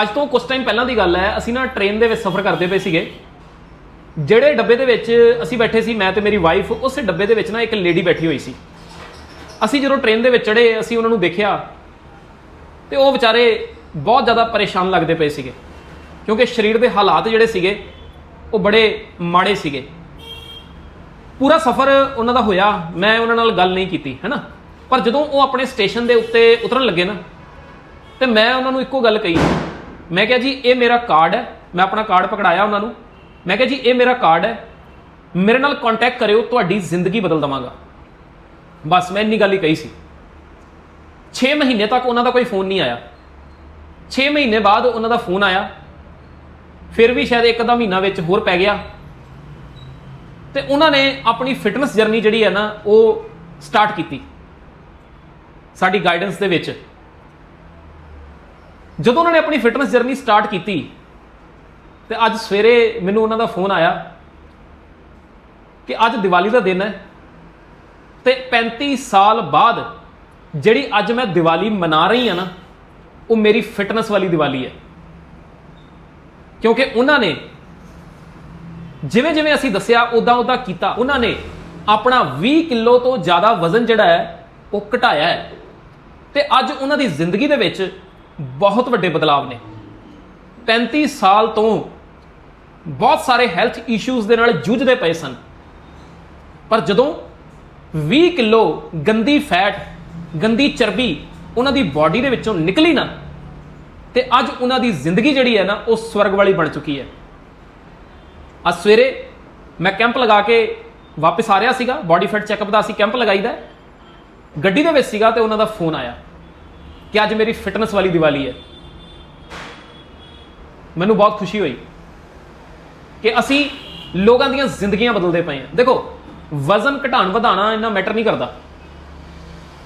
ਅੱਜ ਤੋਂ ਕੁਝ ਟਾਈਮ ਪਹਿਲਾਂ ਦੀ ਗੱਲ ਹੈ, ਅਸੀਂ ਨਾ ਟ੍ਰੇਨ ਦੇ ਵਿੱਚ ਸਫ਼ਰ ਕਰਦੇ ਪਏ ਸੀਗੇ। ਜਿਹੜੇ ਡੱਬੇ ਦੇ ਵਿੱਚ ਅਸੀਂ ਬੈਠੇ ਸੀ, ਮੈਂ ਤੇ ਮੇਰੀ ਵਾਈਫ ਉਸ ਡੱਬੇ ਦੇ ਵਿੱਚ ਨਾ ਇੱਕ ਲੇਡੀ ਬੈਠੀ ਹੋਈ ਸੀ। ਅਸੀਂ ਜਦੋਂ ਟ੍ਰੇਨ ਦੇ ਵਿੱਚ ਚੜੇ ਅਸੀਂ ਉਹਨਾਂ ਨੂੰ ਦੇਖਿਆ, ਤੇ ਉਹ ਵਿਚਾਰੇ ਬਹੁਤ ਜ਼ਿਆਦਾ ਪਰੇਸ਼ਾਨ ਲੱਗਦੇ ਪਏ ਸੀਗੇ। ਕਿਉਂਕਿ ਸਰੀਰ ਦੇ ਹਾਲਾਤ ਜਿਹੜੇ ਸੀਗੇ, ਉਹ ਬੜੇ ਮਾੜੇ ਸੀਗੇ। ਪੂਰਾ ਸਫ਼ਰ ਉਹਨਾਂ ਦਾ ਹੋਇਆ, ਮੈਂ ਉਹਨਾਂ ਨਾਲ ਗੱਲ ਨਹੀਂ ਕੀਤੀ ਹੈਨਾ ਪਰ ਜਦੋਂ ਉਹ ਆਪਣੇ ਸਟੇਸ਼ਨ ਦੇ ਉੱਤੇ ਉਤਰਨ ਲੱਗੇ ਨਾ, ਤੇ ਮੈਂ ਉਹਨਾਂ ਨੂੰ ਇੱਕੋ ਗੱਲ ਕਹੀ ਮੈਂ ਕਿਹਾ ਜੀ, ਇਹ ਮੇਰਾ ਕਾਰਡ ਹੈ। ਮੈਂ ਆਪਣਾ ਕਾਰਡ ਪਕੜਾਇਆ ਉਹਨਾਂ ਨੂੰ। ਮੈਂ ਕਿਹਾ ਜੀ, ਇਹ ਮੇਰਾ ਕਾਰਡ ਹੈ। ਮੇਰੇ ਨਾਲ ਕੰਟੈਕਟ ਕਰਿਓ, ਤੁਹਾਡੀ ਜ਼ਿੰਦਗੀ ਬਦਲ ਦਵਾਂਗਾ। ਬਸ ਮੈਂ ਇੰਨੀ ਗੱਲ ਹੀ ਕਹੀ ਸੀ। 6 ਮਹੀਨੇ ਤੱਕ ਉਹਨਾਂ ਦਾ ਕੋਈ ਫੋਨ ਨਹੀਂ ਆਇਆ। 6 ਮਹੀਨੇ ਬਾਅਦ ਉਹਨਾਂ ਦਾ ਫੋਨ ਆਇਆ। ਫਿਰ ਵੀ ਸ਼ਾਇਦ ਇੱਕ ਅੱਧਾ ਮਹੀਨਾ ਵਿੱਚ ਹੋਰ ਪੈ ਗਿਆ। ਤੇ ਉਹਨਾਂ ਨੇ ਆਪਣੀ ਫਿਟਨੈਸ ਜਰਨੀ ਜਿਹੜੀ ਹੈ ਨਾ, ਉਹ ਸਟਾਰਟ ਕੀਤੀ। ਸਾਡੀ ਗਾਈਡੈਂਸ ਦੇ ਵਿੱਚ। ਜਦੋਂ ਉਹਨਾਂ ਨੇ ਆਪਣੀ ਫਿਟਨੈਸ ਜਰਨੀ ਸਟਾਰਟ ਕੀਤੀ, ਤੇ ਅੱਜ ਸਵੇਰੇ ਮੈਨੂੰ ਉਹਨਾਂ ਦਾ ਫੋਨ ਆਇਆ ਕਿ ਅੱਜ ਦੀਵਾਲੀ ਦਾ ਦਿਨ ਹੈ, ਤੇ 35 ਸਾਲ ਬਾਅਦ ਜਿਹੜੀ ਅੱਜ ਮੈਂ ਦੀਵਾਲੀ ਮਨਾ ਰਹੀ ਹਾਂ ਨਾ, ਉਹ ਮੇਰੀ ਫਿਟਨੈਸ ਵਾਲੀ ਦੀਵਾਲੀ ਹੈ। ਕਿਉਂਕਿ ਉਹਨਾਂ ਨੇ ਜਿਵੇਂ ਜਿਵੇਂ ਅਸੀਂ ਦੱਸਿਆ ਉਦਾਂ ਉਦਾਂ ਕੀਤਾ, ਉਹਨਾਂ ਨੇ ਆਪਣਾ 20 ਕਿਲੋ ਤੋਂ ਜ਼ਿਆਦਾ ਵਜ਼ਨ ਜਿਹੜਾ ਹੈ, ਉਹ ਘਟਾਇਆ ਹੈ। ਤੇ ਅੱਜ ਉਹਨਾਂ ਦੀ ਜ਼ਿੰਦਗੀ ਦੇ ਵਿੱਚ ਬਹੁਤ ਵੱਡੇ ਬਦਲਾਅ ਨੇ। 35 ਸਾਲ ਤੋਂ ਬਹੁਤ ਸਾਰੇ ਹੈਲਥ ਇਸ਼ੂਜ਼ ਦੇ ਨਾਲ ਜੂਝਦੇ ਪਏ ਸਨ। ਪਰ ਜਦੋਂ 20 ਕਿਲੋ ਗੰਦੀ ਫੈਟ ਗੰਦੀ ਚਰਬੀ ਉਹਨਾਂ ਦੀ ਬਾਡੀ ਦੇ ਵਿੱਚੋਂ ਨਿਕਲੀ ਨਾ, ਤੇ ਅੱਜ ਉਹਨਾਂ ਦੀ ਜ਼ਿੰਦਗੀ ਜਿਹੜੀ ਹੈ ਨਾ, ਉਹ ਸਵਰਗ ਵਾਲੀ ਬਣ ਚੁੱਕੀ ਹੈ। ਅੱਜ ਸਵੇਰੇ ਮੈਂ ਕੈਂਪ ਲਗਾ ਕੇ ਵਾਪਸ ਆ ਰਿਹਾ ਸੀਗਾ ਬਾਡੀ ਫੈਟ ਚੈੱਕਅਪ ਦਾ ਅਸੀਂ ਕੈਂਪ ਲਗਾਈਦਾ ਹੈ। ਗੱਡੀ ਦੇ ਵਿੱਚ ਸੀਗਾ ਤੇ ਉਹਨਾਂ ਦਾ ਫੋਨ ਆਇਆ। ਕਿ ਅੱਜ ਮੇਰੀ ਫਿਟਨੈਸ ਵਾਲੀ ਦੀਵਾਲੀ ਹੈ। ਮੈਨੂੰ ਬਹੁਤ ਖੁਸ਼ੀ ਹੋਈ ਕਿ ਅਸੀਂ ਲੋਕਾਂ ਦੀਆਂ ਜ਼ਿੰਦਗੀਆਂ ਬਦਲਦੇ ਪਏ ਹਾਂ। ਦੇਖੋ, ਵਜ਼ਨ ਘਟਾਉਣ ਵਧਾਉਣਾ ਇੰਨਾ ਮੈਟਰ ਨਹੀਂ ਕਰਦਾ।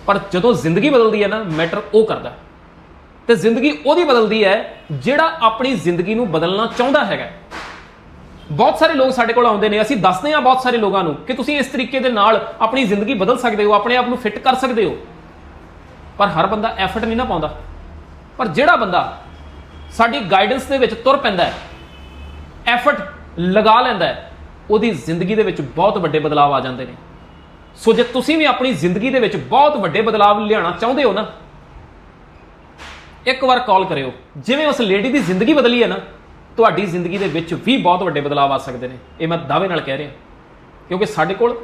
ਪਰ ਜਦੋਂ ਜ਼ਿੰਦਗੀ ਬਦਲਦੀ ਹੈ ਨਾ ਮੈਟਰ ਉਹ ਕਰਦਾ ਹੈ। ਤੇ ਜ਼ਿੰਦਗੀ ਉਹਦੀ ਬਦਲਦੀ ਹੈ ਜਿਹੜਾ ਆਪਣੀ ਜ਼ਿੰਦਗੀ ਨੂੰ ਬਦਲਣਾ ਚਾਹੁੰਦਾ ਹੈਗਾ। ਬਹੁਤ ਸਾਰੇ ਲੋਕ ਸਾਡੇ ਕੋਲ ਆਉਂਦੇ ਨੇ, ਅਸੀਂ ਦੱਸਦੇ ਹਾਂ ਬਹੁਤ ਸਾਰੇ ਲੋਕਾਂ ਨੂੰ ਕਿ ਤੁਸੀਂ ਇਸ ਤਰੀਕੇ ਦੇ ਨਾਲ ਆਪਣੀ ਜ਼ਿੰਦਗੀ ਬਦਲ ਸਕਦੇ ਹੋ, ਆਪਣੇ ਆਪ ਨੂੰ ਫਿੱਟ ਕਰ ਸਕਦੇ ਹੋ। ਪਰ ਹਰ ਬੰਦਾ ਐਫਰਟ ਨਹੀਂ ਨਾ ਪਾਉਂਦਾ। ਪਰ ਜਿਹੜਾ ਬੰਦਾ ਸਾਡੀ ਗਾਈਡੈਂਸ ਦੇ ਵਿੱਚ ਤੁਰ ਪੈਂਦਾ ਹੈ ਐਫਰਟ ਲਗਾ ਲੈਂਦਾ ਹੈ, ਉਹਦੀ ਜ਼ਿੰਦਗੀ ਦੇ ਵਿੱਚ ਬਹੁਤ ਵੱਡੇ ਬਦਲਾਅ ਆ ਜਾਂਦੇ ਨੇ। ਸੋ ਜੇ ਤੁਸੀਂ ਵੀ ਆਪਣੀ ਜ਼ਿੰਦਗੀ ਦੇ ਵਿੱਚ ਬਹੁਤ ਵੱਡੇ ਬਦਲਾਅ ਲਿਆਉਣਾ ਚਾਹੁੰਦੇ ਹੋ ਨਾ, ਇੱਕ ਵਾਰ ਕਾਲ ਕਰਿਓ। ਜਿਵੇਂ ਉਸ ਲੇਡੀ ਦੀ ਜ਼ਿੰਦਗੀ ਬਦਲੀ ਹੈ ਨਾ, ਤੁਹਾਡੀ ਜ਼ਿੰਦਗੀ ਦੇ ਵਿੱਚ ਵੀ ਬਹੁਤ ਵੱਡੇ ਬਦਲਾਅ ਆ ਸਕਦੇ ਨੇ। ਇਹ ਮੈਂ ਦਾਅਵੇ ਨਾਲ ਕਹਿ ਰਿਹਾ। ਕਿਉਂਕਿ ਸਾਡੇ ਕੋਲ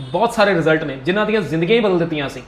ਬਹੁਤ ਸਾਰੇ ਰਿਜ਼ਲਟ ਨੇ, ਜਿਨ੍ਹਾਂ ਦੀਆਂ ਜ਼ਿੰਦਗੀਆਂ ਹੀ ਬਦਲ ਦਿੱਤੀਆਂ ਸੀ।